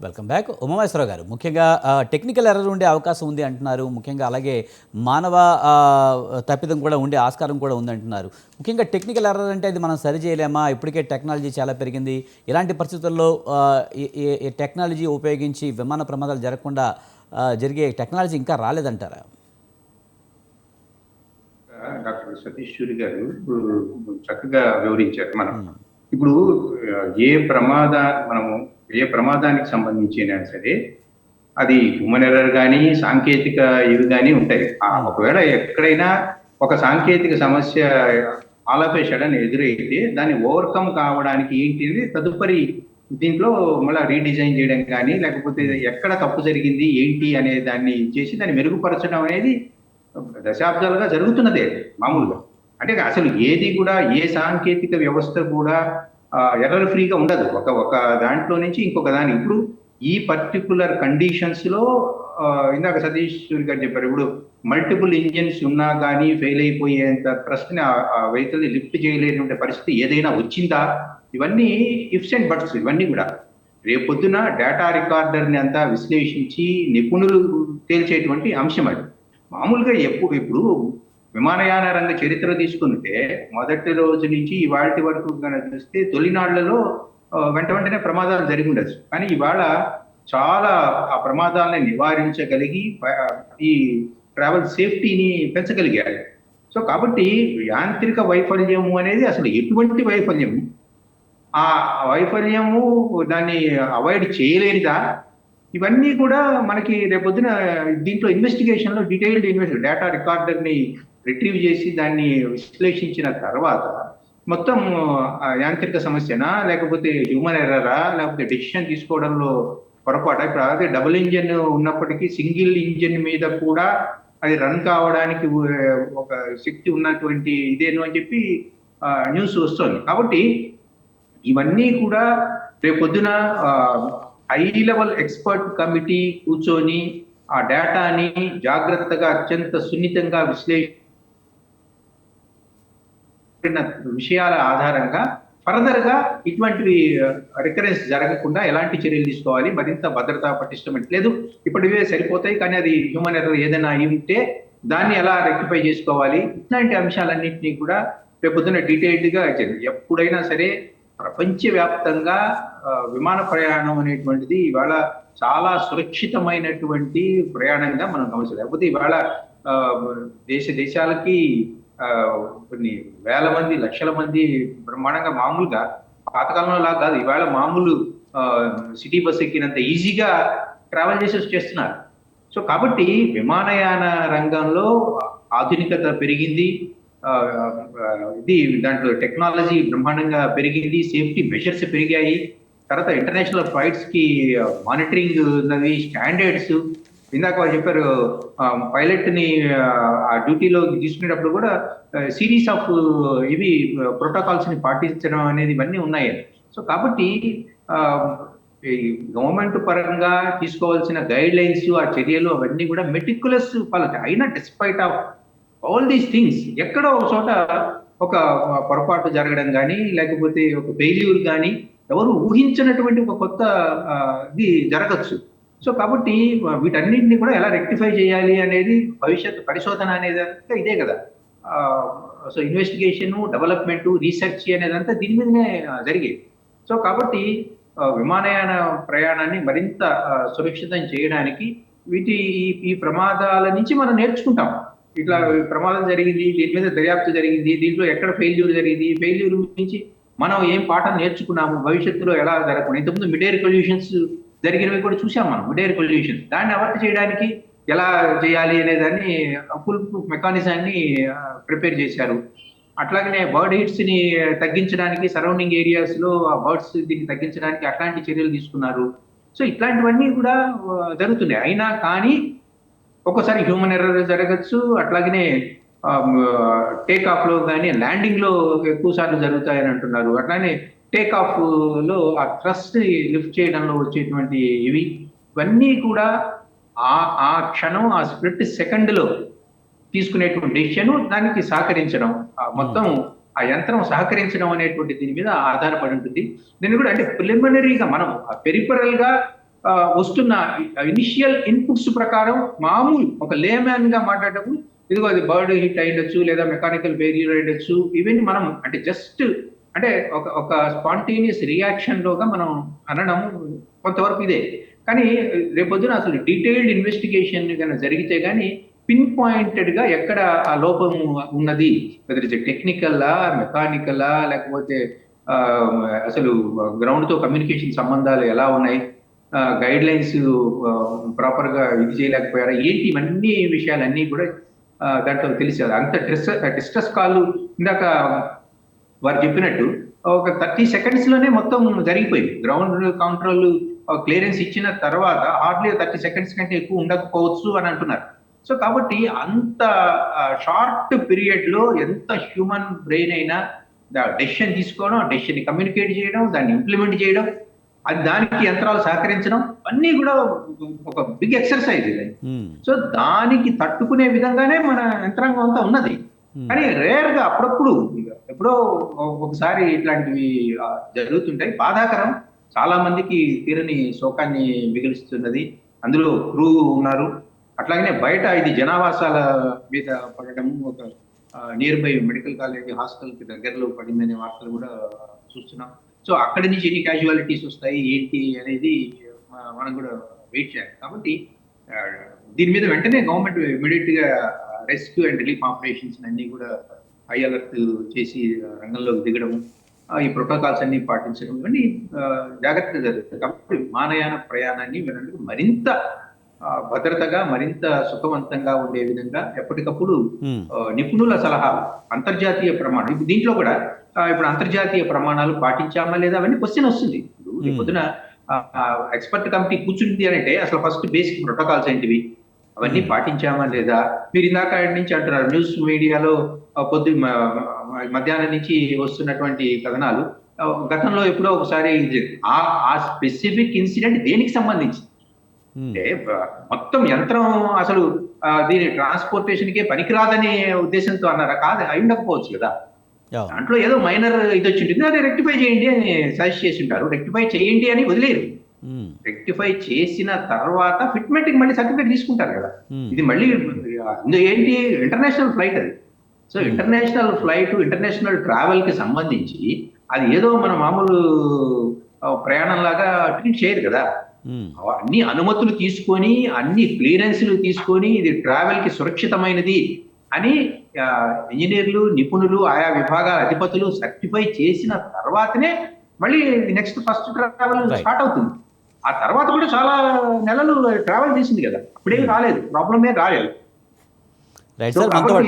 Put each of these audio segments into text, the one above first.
Welcome back. Umameswara Rao గారు ముఖ్యంగా technical error ఉండే అవకాశం ఉంది అంటున్నారు. ముఖ్యంగా అలాగే మానవ తప్పిదం కూడా ఉండే ఆస్కారం కూడా ఉంది అంటున్నారు. ముఖ్యంగా టెక్నికల్ ఎర్రర్ అంటే అది మనం సరి చేయలేమా? ఇప్పటికే టెక్నాలజీ చాలా పెరిగింది. ఇలాంటి పరిస్థితుల్లో ఈ- టెక్నాలజీ ఉపయోగించి విమాన ప్రమాదాలు జరగకుండా జరిగే టెక్నాలజీ ఇంకా రాలేదంటారా? డాక్టర్ సతీష్ సూరి గారు ఇప్పుడు చక్కగా వివరించారు. మనం ఇప్పుడు ఏ ప్రమాద మనము ఏ ప్రమాదానికి సంబంధించిన సరే అది హ్యూమన్ ఎర్రర్ కానీ సాంకేతిక ఇవి కానీ ఉంటాయి. ఒకవేళ ఎక్కడైనా ఒక సాంకేతిక సమస్య ఆలపే సడన్ ఎదురైతే దాన్ని ఓవర్కమ్ కావడానికి ఏంటిది? తదుపరి దీంట్లో మళ్ళీ రీడిజైన్ చేయడం కానీ లేకపోతే ఎక్కడ తప్పు జరిగింది ఏంటి అనే దాన్ని చేసి దాన్ని మెరుగుపరచడం అనేది దశాబ్దాలుగా జరుగుతున్నదే మామూలుగా. అంటే అసలు ఏది కూడా ఏ సాంకేతిక వ్యవస్థ కూడా ఎర్రర్ ఫ్రీగా ఉండదు. ఒక ఒక దాంట్లో నుంచి ఇంకొక దాని ఇప్పుడు ఈ పర్టికులర్ కండిషన్స్లో ఇందాక సతీష్ సూరి గారు చెప్పారు. ఇప్పుడు మల్టిపుల్ ఇంజిన్స్ ఉన్నా కానీ ఫెయిల్ అయిపోయేంత ట్రస్ట్ ఆ వెహికల్ లిఫ్ట్ చేయలేనటువంటి పరిస్థితి ఏదైనా వచ్చిందా? ఇవన్నీ ఇఫ్స్ అండ్ బట్స్ ఇవన్నీ కూడా. రేపొద్దున డేటా రికార్డర్ని అంతా విశ్లేషించి నిపుణులు తేల్చేటువంటి అంశం అది. మామూలుగా ఎప్పుడు ఇప్పుడు విమానయాన రంగ చరిత్ర తీసుకుంటే మొదటి రోజు నుంచి ఇవాళ వరకు కనుక చూస్తే తొలినాళ్ళలో వెంట వెంటనే ప్రమాదాలు జరిగి ఉండొచ్చు. కానీ ఇవాళ చాలా ఆ ప్రమాదాలను నివారించగలిగి ఈ ట్రావెల్ సేఫ్టీని పెంచగలిగారు. సో కాబట్టి యాంత్రిక వైఫల్యము అనేది అసలు ఎటువంటి వైఫల్యము? ఆ వైఫల్యము దాన్ని అవాయిడ్ చేయలేనిదా? ఇవన్నీ కూడా మనకి రేపొద్దున దీంట్లో ఇన్వెస్టిగేషన్లో డీటెయిల్డ్ ఇన్వెస్ట్ డేటా రికార్డర్ని రిట్రీవ్ చేసి దాన్ని విశ్లేషించిన తర్వాత మొత్తం ఆ యాంత్రిక సమస్యనా లేకపోతే హ్యూమన్ ఎర్రరా లేకపోతే డెసిషన్ తీసుకోవడంలో పొరపాటు? ఇప్పుడు అదే డబుల్ ఇంజిన్ ఉన్నప్పటికీ సింగిల్ ఇంజిన్ మీద కూడా అది రన్ కావడానికి ఒక శక్తి ఉన్నటువంటి ఇదేను అని చెప్పి న్యూస్ వస్తుంది. కాబట్టి ఇవన్నీ కూడా రేపొద్దున హై లెవెల్ ఎక్స్పర్ట్ కమిటీ కూర్చొని ఆ డేటాని జాగ్రత్తగా అత్యంత సున్నితంగా విశ్లేషి విషయాల ఆధారంగా ఫర్దర్గా ఇటువంటివి రికరెన్స్ జరగకుండా ఎలాంటి చర్యలు తీసుకోవాలి? మరింత భద్రతా పటిష్టమైన లేదు ఇప్పటివే సరిపోతాయి కానీ అది హ్యూమన్ ఎర్రర్ ఏదైనా అయి ఉంటే దాన్ని ఎలా రెక్టిఫై చేసుకోవాలి? ఇట్లాంటి అంశాలన్నింటినీ కూడా రేపొద్దున డీటెయిల్డ్గా ఎప్పుడైనా సరే ప్రపంచవ్యాప్తంగా విమాన ప్రయాణం అనేటువంటిది ఇవాళ చాలా సురక్షితమైనటువంటి ప్రయాణంగా మనం గమనించాలి లేకపోతే ఇవాళ ఆ, దేశ దేశాలకి కొన్ని వేల మంది లక్షల మంది బ్రహ్మాండంగా మామూలుగా పాతకాలంలో లాగా కాదు ఇవాళ మామూలు సిటీ బస్ ఎక్కినంత ఈజీగా ట్రావెల్ చేసి చేస్తున్నారు సో కాబట్టి విమానయాన రంగంలో ఆధునికత పెరిగింది ఇది దాంట్లో టెక్నాలజీ బ్రహ్మాండంగా పెరిగింది సేఫ్టీ మెషర్స్ పెరిగాయి తర్వాత ఇంటర్నేషనల్ ఫ్లైట్స్కి మానిటరింగ్ ఉన్నది స్టాండర్డ్స్ ఇందాక వాళ్ళు చెప్పారు పైలట్ని ఆ, డ్యూటీలో తీసుకునేటప్పుడు కూడా సిరీస్ ఆఫ్ ఇవి ప్రోటోకాల్స్ని పాటించడం అనేది ఇవన్నీ ఉన్నాయి సో కాబట్టి ఈ గవర్నమెంట్ పరంగా తీసుకోవాల్సిన గైడ్ లైన్స్ ఆ చర్యలు అవన్నీ కూడా మెటిక్యులస్ పాలసీ అయినా despite of all these things ఎక్కడో ఒక చోట ఒక పొరపాటు జరగడం కానీ లేకపోతే ఒక ఫెయిల్యూర్ కానీ ఎవరు ఊహించినటువంటి ఒక కొత్త ఇది జరగచ్చు. సో కాబట్టి వీటన్నింటినీ కూడా ఎలా రెక్టిఫై చేయాలి అనేది భవిష్యత్ పరిశోధన అనేది అంతా ఇదే కదా. సో ఇన్వెస్టిగేషన్ డెవలప్మెంట్ రీసెర్చ్ అనేదంతా దీని మీదనే జరిగేది. సో కాబట్టి విమానయాన ప్రయాణాన్ని మరింత సురక్షితం చేయడానికి వీటి ఈ- ఈ ప్రమాదాల నుంచి మనం నేర్చుకుంటాం. ఇట్లా ప్రమాదం జరిగింది దీని మీద దర్యాప్తు జరిగింది దీంట్లో ఎక్కడ ఫెయిల్యూర్ జరిగింది ఫెయిల్యూర్ నుంచి మనం ఏం పాఠం నేర్చుకున్నాము భవిష్యత్తులో ఎలా జరగకుండా ఇంతకుముందు మిడేర్ పొల్యూషన్స్ జరిగినవి కూడా చూసాం మనం డేర్ పొల్యూషన్. దాన్ని అవాయిడ్ చేయడానికి ఎలా చేయాలి అనే దాన్ని ఫుల్ ప్రూఫ్ మెకానిజాన్ని ప్రిపేర్ చేశారు. అట్లాగనే బర్డ్ హిట్స్ని తగ్గించడానికి సరౌండింగ్ ఏరియాస్లో ఆ బర్డ్స్ దీన్ని తగ్గించడానికి అట్లాంటి చర్యలు తీసుకున్నారు. సో ఇట్లాంటివన్నీ కూడా జరుగుతున్నాయి. అయినా కానీ ఒక్కోసారి హ్యూమన్ ఎర్రర్ జరగచ్చు అట్లాగనే టేక్ ఆఫ్లో కానీ ల్యాండింగ్లో ఎక్కువ సార్లు జరుగుతాయని అంటున్నారు. అట్లానే టేక్ ఆఫ్లో ఆ ట్రస్ట్ లిఫ్ట్ చేయడంలో వచ్చేటువంటి ఇవి ఇవన్నీ కూడా ఆ ఆ క్షణం ఆ స్ప్లిట్ సెకండ్లో తీసుకునేటువంటి డెసిషన్ దానికి సహకరించడం. మొత్తం ఆ యంత్రం సహకరించడం అనేటువంటి దీని మీద ఆధారపడి ఉంటుంది. దీన్ని కూడా అంటే ప్రిలిమినరీగా మనం పెరిపరల్గా వస్తున్న ఇనిషియల్ ఇన్పుట్స్ ప్రకారం మామూలు ఒక లేమ్యాన్గా మాట్లాడేటప్పుడు ఇదిగో అది బర్డ్ హిట్ అయ్యొచ్చు లేదా మెకానికల్ ఫెయిల్యూర్ అయ్యొచ్చు ఇవన్నీ మనం అంటే జస్ట్ అంటే ఒక ఒక స్పాంటేనియస్ రియాక్షన్ లోగా మనం అనడం కొంతవరకు ఇదే. కానీ రేపొద్దున అసలు డీటెయిల్డ్ ఇన్వెస్టిగేషన్ కనుక జరిగితే కానీ పిన్ పాయింటెడ్గా ఎక్కడ ఆ లోపం ఉన్నది? వెదర్ ఇస్ టెక్నికల్లా మెకానికల్లా లేకపోతే అసలు గ్రౌండ్తో కమ్యూనికేషన్ సంబంధాలు ఎలా ఉన్నాయి? గైడ్ లైన్స్ ప్రాపర్గా ఇది చేయలేకపోయారా? ఏంటి ఇవన్నీ విషయాలన్నీ కూడా దాంట్లో తెలిసేది. అంత డిస్ట్రెస్ డిస్ట్రెస్ కాల్ ఇందాక వారు చెప్పినట్టు ఒక థర్టీ సెకండ్స్లోనే మొత్తం జరిగిపోయింది. గ్రౌండ్ కౌంట్రోల్ క్లియరెన్స్ ఇచ్చిన తర్వాత హార్డ్లీ థర్టీ సెకండ్స్ కంటే ఎక్కువ ఉండకపోవచ్చు అని అంటున్నారు. సో కాబట్టి అంత షార్ట్ పీరియడ్లో ఎంత హ్యూమన్ బ్రెయిన్ అయినా డెసిషన్ తీసుకోవడం డెసిషన్ కమ్యూనికేట్ చేయడం దాన్ని ఇంప్లిమెంట్ చేయడం అది దానికి యంత్రాలు సహకరించడం అన్నీ కూడా ఒక బిగ్ ఎక్సర్సైజ్ ఇది. సో దానికి తట్టుకునే విధంగానే మన యంత్రాంగం అంతా ఉన్నది. ఉమ్, కానీ రేర్గా అప్పుడప్పుడు ఎప్పుడో ఒకసారి ఇట్లాంటివి జరుగుతుంటాయి. బాధాకరం. చాలా మందికి తీరని శోకాన్ని మిగిలిస్తున్నది. అందులో క్రూ ఉన్నారు. అట్లాగనే బయట ఇది జనావాసాల మీద పడడం ఒక నియర్ బై మెడికల్ కాలేజ్ హాస్టల్కి దగ్గరలో పడిందనే వార్తలు కూడా చూస్తున్నాం. సో అక్కడి నుంచి ఎన్ని క్యాజువాలిటీస్ వస్తాయి ఏంటి అనేది మనం కూడా వెయిట్ చేయాలి. కాబట్టి దీని మీద వెంటనే గవర్నమెంట్ ఇమీడియట్గా రెస్క్యూ అండ్ రిలీఫ్ ఆపరేషన్స్ అన్ని కూడా హై అలర్ట్ చేసి రంగంలోకి దిగడం ఆ, ఈ ప్రోటోకాల్స్ అన్ని పాటించడం ఇవన్నీ జాగ్రత్తగా జరుగుతాయి. కాబట్టి విమానయాన ప్రయాణాన్ని వినందుకు మరింత భద్రతగా మరింత సుఖవంతంగా ఉండే విధంగా ఎప్పటికప్పుడు నిపుణుల సలహాలు అంతర్జాతీయ ప్రమాణం ఇప్పుడు దీంట్లో కూడా ఇప్పుడు అంతర్జాతీయ ప్రమాణాలు పాటించామా లేదా అవన్నీ క్వశ్చన్ వస్తుంది. ఇప్పుడు. పొద్దున ఎక్స్పర్ట్ కమిటీ కూర్చుంది అంటే అసలు ఫస్ట్ బేసిక్ ప్రోటోకాల్స్ ఏంటివి? అవన్నీ. పాటించామా లేదా? మీరు ఇందాక నుంచి అంటున్నారు న్యూస్ మీడియాలో పొద్దు మధ్యాహ్నం నుంచి వస్తున్నటువంటి కథనాలు. గతంలో ఎప్పుడో ఒకసారి ఆ ఆ స్పెసిఫిక్ ఇన్సిడెంట్ దేనికి సంబంధించి? అంటే మొత్తం యంత్రం అసలు దీని ట్రాన్స్పోర్టేషన్ కే పనికిరాదనే ఉద్దేశంతో అన్నారా? కాదు అయి ఉండకపోవచ్చు కదా. దాంట్లో ఏదో మైనర్ ఇది వచ్చి ఉంటుంది అది రెక్టిఫై చేయండి అని సజెస్ట్ చేసి ఉంటారు. రెక్టిఫై చేయండి అని వదిలేరు. రెక్టిఫై చేసిన తర్వాత ఫిట్మెంట్ మళ్ళీ సర్టిఫికేట్ తీసుకుంటారు కదా. ఉమ్, ఇది మళ్ళీ ఏంటి? ఇంటర్నేషనల్ ఫ్లైట్ అది. So Hmm. International flight international ట్రావెల్కి సంబంధించి అది ఏదో మన మామూలు ప్రయాణం లాగా ట్రీట్ చేయరు కదా. అన్ని అనుమతులు తీసుకొని అన్ని క్లియరెన్స్లు తీసుకొని ఇది ట్రావెల్కి సురక్షితమైనది అని ఇంజనీర్లు నిపుణులు ఆయా విభాగాల అధిపతులు సర్టిఫై చేసిన తర్వాతనే మళ్ళీ నెక్స్ట్ ఫస్ట్ ట్రావెల్. స్టార్ట్ అవుతుంది. ఆ తర్వాత కూడా చాలా నెలలు ట్రావెల్ చేసింది కదా. అప్పుడేం Hmm. రాలేదు. ప్రాబ్లమే రాలేదు. రైట్ సార్ మనతో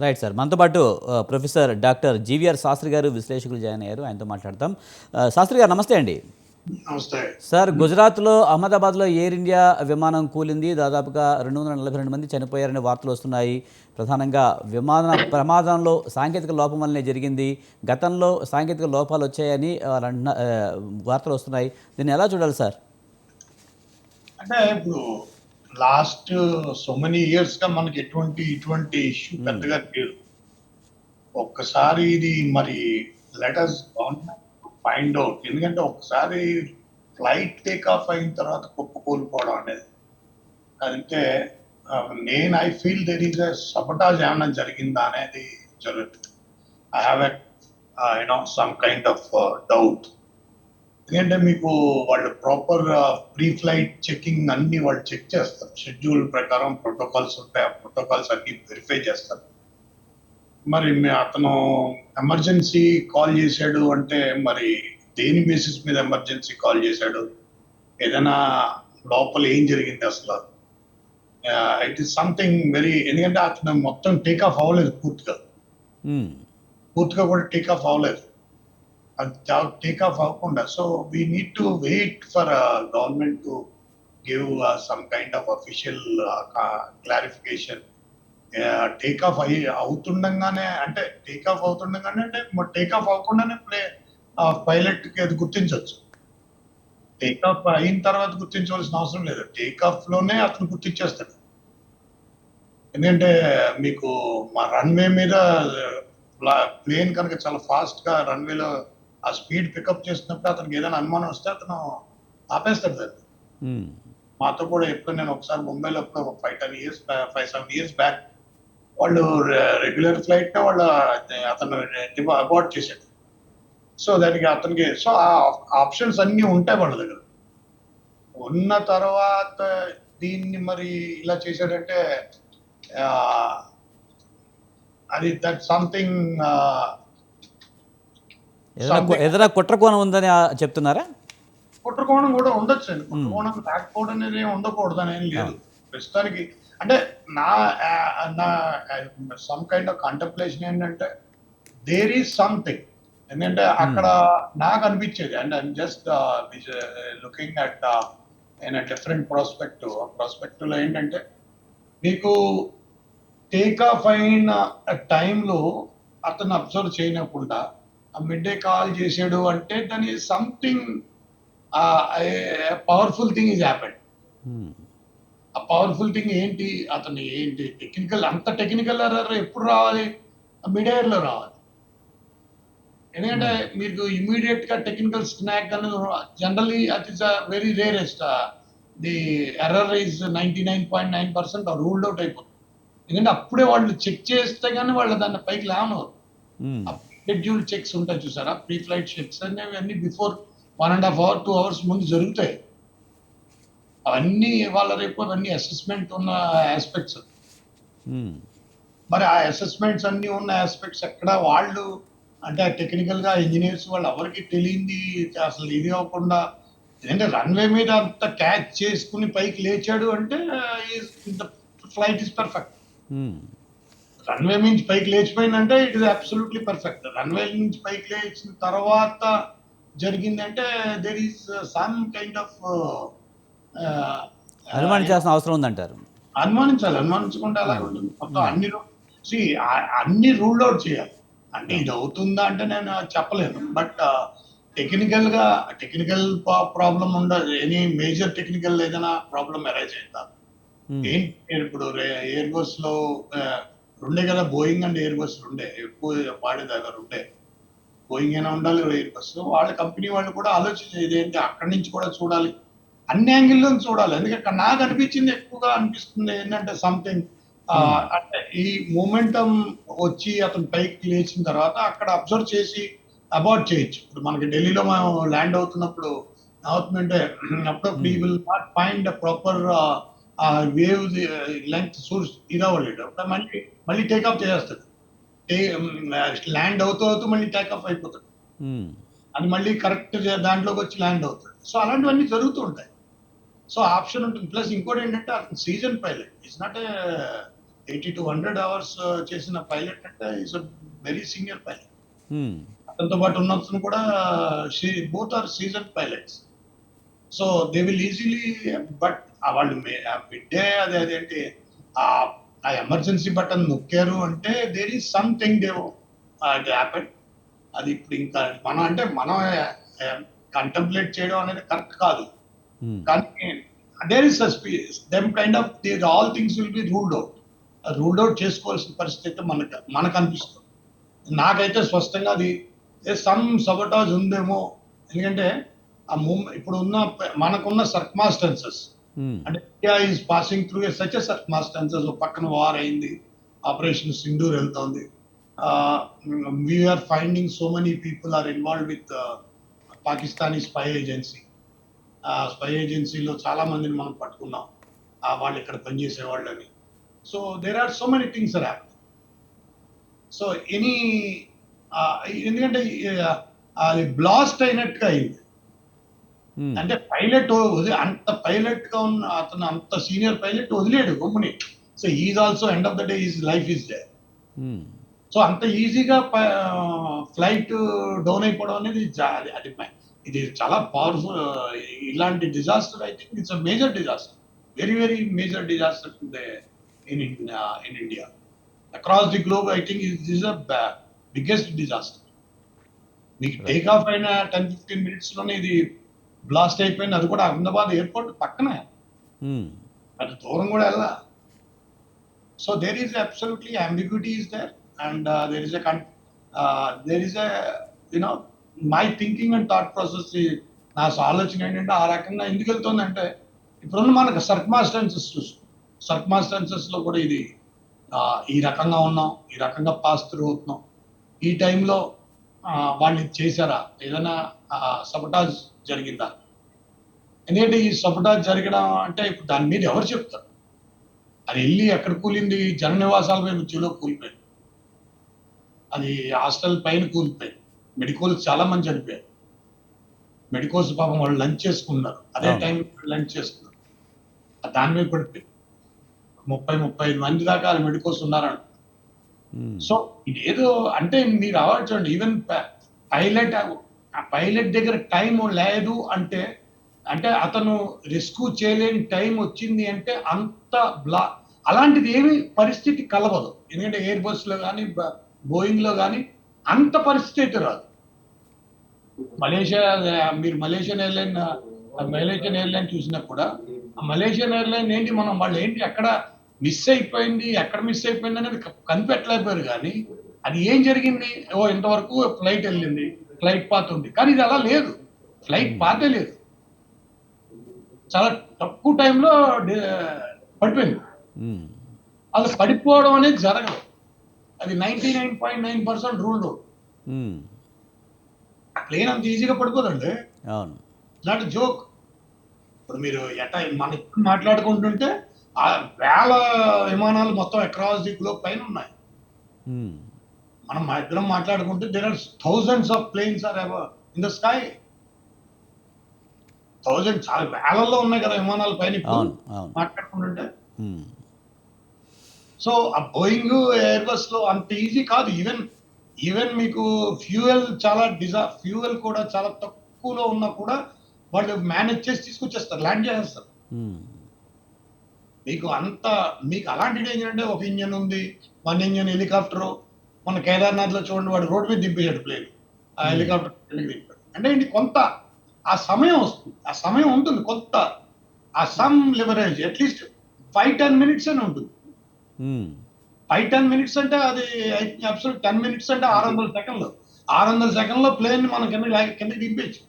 రైట్ సార్ మనతో పాటు ప్రొఫెసర్ డాక్టర్ జీవీఆర్ శాస్త్రి గారు విశ్లేషకులు జాయిన్ అయ్యారు. ఆయనతో మాట్లాడతాం. ఆ, శాస్త్రి గారు నమస్తే అండి. నమస్తే. సార్ గుజరాత్లో అహ్మదాబాద్లో ఎయిర్ ఇండియా విమానం కూలింది. దాదాపుగా రెండు వందల నలభై రెండు మంది చనిపోయారనే వార్తలు వస్తున్నాయి. ప్రధానంగా విమాన ప్రమాదంలో సాంకేతిక లోపం వల్లనే జరిగింది. గతంలో సాంకేతిక లోపాలు వచ్చాయని వాళ్ళు అంటున్న వార్తలు వస్తున్నాయి. దీన్ని ఎలా చూడాలి సార్? అంటే ఇప్పుడు లాస్ట్ సో మెనీ ఇయర్స్గా మనకి ఎటువంటి ఇటువంటి ఇష్యూ. పెద్దగా లేదు. ఒక్కసారి ఇది మరి లెటర్స్ ఫైండ్ అవుట్ ఎందుకంటే ఒకసారి ఫ్లైట్ టేక్ ఆఫ్ అయిన తర్వాత కుప్ప కోల్పోవడం అనేది. అంటే నేను I feel there is sabotage ఏమైనా జరిగిందా అనేది జరుగుతుంది. I have a you know some kind of doubt ఎందుకంటే మీకు వాళ్ళు ప్రాపర్ ప్రీ ఫ్లైట్ చెకింగ్ అన్ని వాళ్ళు చెక్ చేస్తారు. షెడ్యూల్ ప్రకారం ప్రోటోకాల్స్ ఉంటాయి. ఆ ప్రోటోకాల్స్ అన్ని వెరిఫై చేస్తారు. మరి అతను ఎమర్జెన్సీ కాల్ చేశాడు అంటే మరి దేని బేసిస్ మీద ఎమర్జెన్సీ కాల్ చేశాడు? ఏదైనా లోపల ఏం జరిగింది అసలు? ఇట్ ఈస్ సంథింగ్ వెరీ ఎందుకంటే అతను మొత్తం టేక్ ఆఫ్ అవ్వలేదు పూర్తిగా. ఉమ్, పూర్తిగా కూడా టేక్ ఆఫ్ అవ్వలేదు. అది టేక్ ఆఫ్ అవ్వకుండా. So we need to wait for government to give some kind of official clarification take off అయ్యి అవుతుండగానే అంటే టేక్ ఆఫ్ అవుతుండగానే అంటే టేక్ ఆఫ్ అవ్వకుండానే ప్లే పైలట్కి అది గుర్తించవచ్చు టేక్ ఆఫ్ అయిన తర్వాత గుర్తించవలసిన అవసరం లేదు. టేక్ ఆఫ్లోనే అతను గుర్తించేస్తాడు. ఎందుకంటే మీకు మా రన్వే మీద ప్లేన్ కనుక చాలా ఫాస్ట్గా రన్వేలో ఆ స్పీడ్ పికప్ చేసినప్పుడు అతనికి ఏదైనా అనుమానం వస్తే అతను ఆపేస్తాడు దాన్ని. మాతో కూడా ఎప్పుడు నేను ఒకసారి ముంబైలో ఒక five ten years five seven years back వాళ్ళు రెగ్యులర్ ఫ్లైట్ వాళ్ళు అతను అబార్ట్ చేశాడు. సో దానికి అతనికి సో ఆ ఆప్షన్స్ అన్నీ ఉంటాయి వాళ్ళ దగ్గర. ఉన్న తర్వాత దీన్ని మరి ఇలా చేశాడంటే అది దట్ సంథింగ్ ఏదైనా కు- ఏదైనా కుట్ర కోణం ఉందని చెప్తున్నారా? కుట్రకోణం కూడా ఉండొచ్చు. అండి కుట్రకోణం లేకపోవడం అనేది ఉండకూడదు అని ఏం లేదు ప్రస్తుతానికి అంటే నా నా సమ్ కైండ్ ఆఫ్ కంటెంప్లేషన్ ఏంటంటే దేర్ ఈస్ సంథింగ్ ఎందుకంటే అక్కడ నాకు అనిపించేది. And I'm just looking at in different prospective ఆ ప్రాస్పెక్టివ్లో ఏంటంటే మీకు టేక్ ఆఫ్ అయిన టైంలో అతను అబ్జర్వ్ చేయకుండా ఆ మిడ్ డే కాల్ చేసాడు అంటే దాని something powerful thing is happened. ఆ పవర్ఫుల్ థింగ్ ఏంటి? అతను ఏంటి? టెక్నికల్ అంత టెక్నికల్ ఎర్రర్ ఎప్పుడు రావాలి? మిడ్లో రావాలి. ఎందుకంటే మీకు ఇమీడియట్గా టెక్నికల్ స్నాక్ అనేది generally at is very rarest the error is ninety nine point nine percent ruled out అయిపోతుంది. ఎందుకంటే అప్పుడే వాళ్ళు చెక్ చేస్తే కానీ వాళ్ళు దాన్ని పైకి లేవనరు. మ్మ్. షెడ్యూల్ చెక్స్ ఉంటాయి చూసారా? ప్రీ ఫ్లైట్ చెక్స్ అనేవి అన్ని before one and half hour two hours ముందు జరుగుతాయి. అవన్నీ వాళ్ళ రేపు అవన్నీ అసెస్మెంట్ ఉన్న ఆస్పెక్ట్స్ మ్మ్. మరి ఆ అసెస్మెంట్స్ అన్ని ఉన్న ఆస్పెక్ట్స్ ఎక్కడ వాళ్ళు అంటే టెక్నికల్గా ఇంజనీర్స్ వాళ్ళు ఎవరికి తెలియంది అసలు ఇది అవ్వకుండా ఎందుకంటే రన్వే మీద అంత క్యాచ్ చేసుకుని పైకి లేచాడు అంటే ఫ్లైట్ ఇస్ పర్ఫెక్ట్. రన్వే నుంచి పైకి లేచిపోయిందంటే it is absolutely perfect runway నుంచి పైకి లేచిన తర్వాత జరిగిందంటే there is some kind of అనుమానించాల్సిన అవసరం ఉందంటారు. అనుమానించాలి అనుమానించకుండా అలా ఉంటుంది. మొత్తం అన్ని సి అన్ని రూల్ అవుట్ చేయాలి. అంటే ఇది అవుతుందా అంటే నేను చెప్పలేను. బట్ టెక్నికల్గా టెక్నికల్ ప్రాబ్లం ఉండదు ఎనీ మేజర్ టెక్నికల్ ఏదైనా ప్రాబ్లం అరైజ్ మ్మ్. ఏంటి ఇప్పుడు ఎయిర్ బస్లో రెండే కదా బోయింగ్ అండ్ ఎయిర్ బస్ రెండే. ఎక్కువ వాడేదాకా రెండే. బోయింగ్ అయినా ఉండాలి ఎయిర్ బస్ వాళ్ళ కంపెనీ వాళ్ళు కూడా ఆలోచించేది ఇదేంటి అక్కడి నుంచి కూడా చూడాలి. అన్ని యాంగిల్లో చూడాలి. ఎందుకంటే నాకు అనిపించింది ఎక్కువగా అనిపిస్తుంది ఏంటంటే సంథింగ్ అంటే ఈ మూమెంటం వచ్చి అతను పైకి లేచిన తర్వాత అక్కడ అబ్జర్వ్ చేసి అబార్ట్ చేయొచ్చు. ఇప్పుడు మనకి ఢిల్లీలో మనం ల్యాండ్ అవుతున్నప్పుడు అవుతుందంటే అప్పుడప్పుడు ఈ will not find proper wavelength source ఇదవ్వలేడు. అప్పుడు మళ్ళీ మళ్ళీ టేక్ ఆఫ్ చేసేస్తాడు. ల్యాండ్ అవుతూ అవుతూ మళ్ళీ టేక్ ఆఫ్ అయిపోతాడు. మ్మ్. అది మళ్ళీ కరెక్ట్ దాంట్లోకి వచ్చి ల్యాండ్ అవుతాడు. సో అలాంటివన్నీ జరుగుతూ ఉంటాయి. సో ఆప్షన్ ఉంటుంది. ప్లస్ ఇంకోటి ఏంటంటే అతను season pilot. It's not eighty to hundred hours చేసిన పైలట్ అంటే ఈస్ వెరీ సీనియర్ పైలట్. అతనితో పాటు ఉన్న కూడా both are season pilots so they will easily but వాళ్ళు మిడ్డే అదే అదేంటి ఆ ఎమర్జెన్సీ బటన్ నొక్కారు అంటే there is something they happen అది ఇప్పుడు ఇంకా మనం అంటే మనం కంటెంప్లేట్ చేయడం అనేది కరెక్ట్ కాదు. కానీ there is them kind of all things will be ruled out ruled out చేసుకోవాల్సిన పరిస్థితి మనకు మనకు అనిపిస్తుంది. నాకైతే స్పష్టంగా అది సమ్ సబటాజ్ ఉందేమో ఎందుకంటే ఆ మూమ్ ఇప్పుడు ఉన్న మనకున్న సర్కమాస్టెన్సెస్ మ్మ్. అంటే India is passing through such circumstances పక్కన వార్ అయింది ఆపరేషన్ సింధూర్ వెళ్తోంది. We're finding so many people are involve with Pakistani spy agency spy ఏజెన్సీలో చాలా మందిని మనం పట్టుకున్నాం. వాళ్ళు ఇక్కడ పనిచేసే వాళ్ళని so there are so many things are happening so any ఎందుకంటే అది బ్లాస్ట్ అయినట్టుగా అయింది. మ్మ్. అంటే పైలట్ అంత పైలట్గా ఉన్న అతను అంత సీనియర్ పైలట్ వదిలేడు గమ్ముని. So is also end of the day is life is day. So అంత ఈజీగా ఫ్లైట్ డౌన్ అయిపోవడం అనేది అది- ఇది చాలా పవర్ఫుల్ ఇలాంటి disaster I think it's major disaster very very major disaster in in India across the globe I think it is a biggest disaster మీకు. Take off అయిన టెన్ ఫిఫ్టీన్ మినిట్స్లోనే ఇది బ్లాస్ట్ అయిపోయింది. అది కూడా అహ్మదాబాద్ ఎయిర్పోర్ట్ పక్కనే. మ్మ్. అది దూరం కూడా వెళ్ళా. So there is absolutely ambiguity is there and there is a there is a you know my thinking and thought process నా ఆలోచన ఏంటంటే ఆ రకంగా ఎందుకు వెళ్తుందంటే ఇప్పుడున్న మనకు సర్కమాస్టెన్సెస్ చూసుకో. సర్కమాస్టెన్సెస్లో కూడా ఇది ఈ రకంగా ఉన్నాం ఈ రకంగా పాస్ త్రూ అవుతున్నాం. ఈ టైంలో వాళ్ళు ఇది చేశారా? ఏదైనా సబటాజ్ జరిగిందా? ఎందుకంటే ఈ సబటాజ్ జరగడం అంటే ఇప్పుడు దాని మీద ఎవరు చెప్తారు? అది వెళ్ళి ఎక్కడ కూలింది? జన నివాసాల మీద మధ్యలో కూలిపోయింది. అది హాస్టల్ పైన కూలిపోయింది. మెడికోల్స్ చాలా మంది చనిపోయారు. మెడికోల్స్ పాపం వాళ్ళు లంచ్ చేసుకున్నారు. అదే. టైం లంచ్ చేసుకున్నారు. ఆ దాని మీద పడిపోయింది ముప్పై ముప్పై ఐదు మంది దాకా వాళ్ళు మెడికోల్స్ ఉన్నారంట మ్మ్. సో ఇదేదో అంటే మీరు అవార్డు చూడండి ఈవెన్ పైలట్ ఆ పైలట్ దగ్గర టైం లేదు అంటే అంటే అతను రెస్క్యూ చేయలేని టైం వచ్చింది అంటే అంత బ్లా అలాంటిది ఏమి పరిస్థితి కలవదు. ఎందుకంటే ఎయిర్ బస్లో కానీ బోయింగ్లో కానీ అంత పరిస్థితి అయితే రాదు. మలేషియా మీరు మలేషియన్ ఎయిర్లైన్ మలేషియన్ ఎయిర్లైన్ చూసినా కూడా ఆ మలేషియన్ ఎయిర్లైన్ ఏంటి మనం వాళ్ళు ఏంటి ఎక్కడ మిస్ అయిపోయింది ఎక్కడ మిస్ అయిపోయింది అనేది కనిపెట్టలేకపోయారు కానీ అది ఏం జరిగింది? ఓ ఇంతవరకు ఫ్లైట్ వెళ్ళింది ఫ్లైట్ పాత్ ఉంది. కానీ ఇది అలా లేదు. ఫ్లైట్ పాతే లేదు. చాలా తక్కువ టైంలో పడిపోయింది. అది పడిపోవడం అనేది జరగదు. అది ninety nine point nine percent ruled. Plane అంత ఈజీగా పడిపోదండి అవును. ఇలాంటి జోక్ ఇప్పుడు మీరు ఎట మన మాట్లాడుకుంటుంటే ఆ వేల విమానాలు మొత్తం అక్రాస్ ది గ్లోబ్ పైన ఉన్నాయి. మ్మ్. మనం మా ఇద్దరం మాట్లాడుకుంటే there are thousands of planes are in the sky thousand చాలా వేలల్లో ఉన్నాయి కదా విమానాలు పైన మాట్లాడుకుంటుంటే. మ్మ్. సో ఆ బోయింగ్ ఎయిర్ బస్లో అంత ఈజీ కాదు. ఈవెన్ ఈవెన్ మీకు ఫ్యూయల్ చాలా డిజా ఫ్యూయల్ కూడా చాలా తక్కువలో ఉన్నా కూడా వాళ్ళు మేనేజ్ చేసి తీసుకొచ్చేస్తారు. ల్యాండ్ చేసేస్తారు. మ్మ్. మీకు అంత మీకు అలాంటి డేంజర్ అంటే ఒక ఇంజన్ ఉంది. One engine helicopter. మన కేదార్నాథ్లో చూడండి వాడు రోడ్డు మీద దింపేశాడు ప్లేన్. ఆ Hmm. హెలికాప్టర్ దింపాడు. అంటే ఏంటి? కొంత ఆ సమయం వస్తుంది. ఆ సమయం ఉంటుంది కొంత. ఆ some leverage at least five ten minutes అని ఉంటుంది. ఫైవ్ టెన్ మినిట్స్ అంటే అది అబ్సల్యూట్ టెన్ మినిట్స్ అంటే ఆరు వందల సెకండ్లు. ఆరు వందల సెకండ్లో ప్లేన్ మన కింద కిందకి దింపేచ్చు.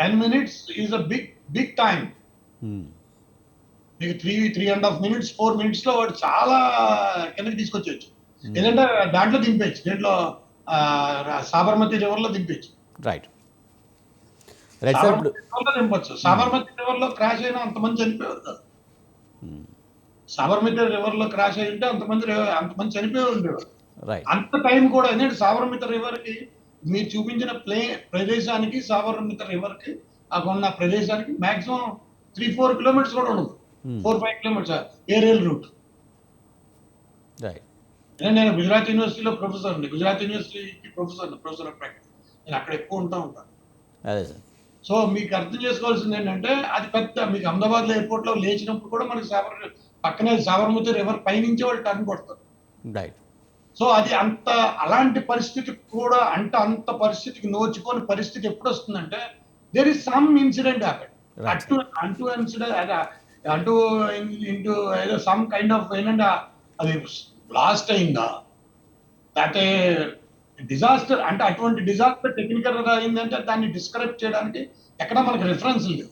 Ten minutes is a big big time. మీకు three three and half minutes four మినిట్స్లో వాడు చాలా కిందకి తీసుకొచ్చేయచ్చు. Hmm. ఎందుకంటే దాంట్లో దింపేచ్చు దీంట్లో సాబర్మతి రివర్లో దింపేచ్చు రైట్ దింపొచ్చు. సాబర్మతి రివర్లో క్రాష్ అయినా అంతమంది చనిపోయారు సాబర్మతి రివర్లో క్రాష్ అయి ఉంటే అంతమంది అంతమంది చనిపోయి ఉండేవారు అంత టైం కూడా ఎందుకంటే సాబర్మతి రివర్కి మీరు చూపించిన ప్లే ప్రదేశానికి సాబర్మతి రివర్కి ఆ ఉన్న ప్రదేశానికి మాక్సిమం త్రీ ఫోర్ కిలోమీటర్స్ కూడా ఉండదు. Four five kilometres aerial route right నేను గుజరాత్ యూనివర్సిటీలో ప్రొఫెసర్ అండి. గుజరాత్ యూనివర్సిటీకి ప్రొఫెసర్ ప్రొఫెసర్ ఆఫ్ ప్రాక్టీస్ నేను అక్కడ ఎక్కువ ఉంటా ఉంటాను సో మీకు అర్థం చేసుకోవాల్సింది ఏంటంటే అది పెద్ద మీకు అహ్మదాబాద్ ఎయిర్పోర్ట్లో లేచినప్పుడు కూడా మనకి సాబర్ పక్కనే సాబర్మతి రివర్ పైనుంచి వాళ్ళు టర్న్ కొడతారు. రైట్ సో అది అంత అలాంటి పరిస్థితి కూడా అంట అంత పరిస్థితికి నోచుకోని పరిస్థితి ఎప్పుడు వస్తుందంటే there is some incident Right. అటు అంటూ ఇన్సిడెంట్ అంటూ ఇంటూ ఏదో సమ్ కైండ్ ఆఫ్ ఏంటంటే అది బ్లాస్ట్ అయిందా? లేకపోతే డిజాస్టర్ అంటే అటువంటి డిజాస్టర్ టెక్నికల్ అయిందంటే దాన్ని డిస్క్రైబ్ చేయడానికి ఎక్కడ మనకి రిఫరెన్స్ లేదు.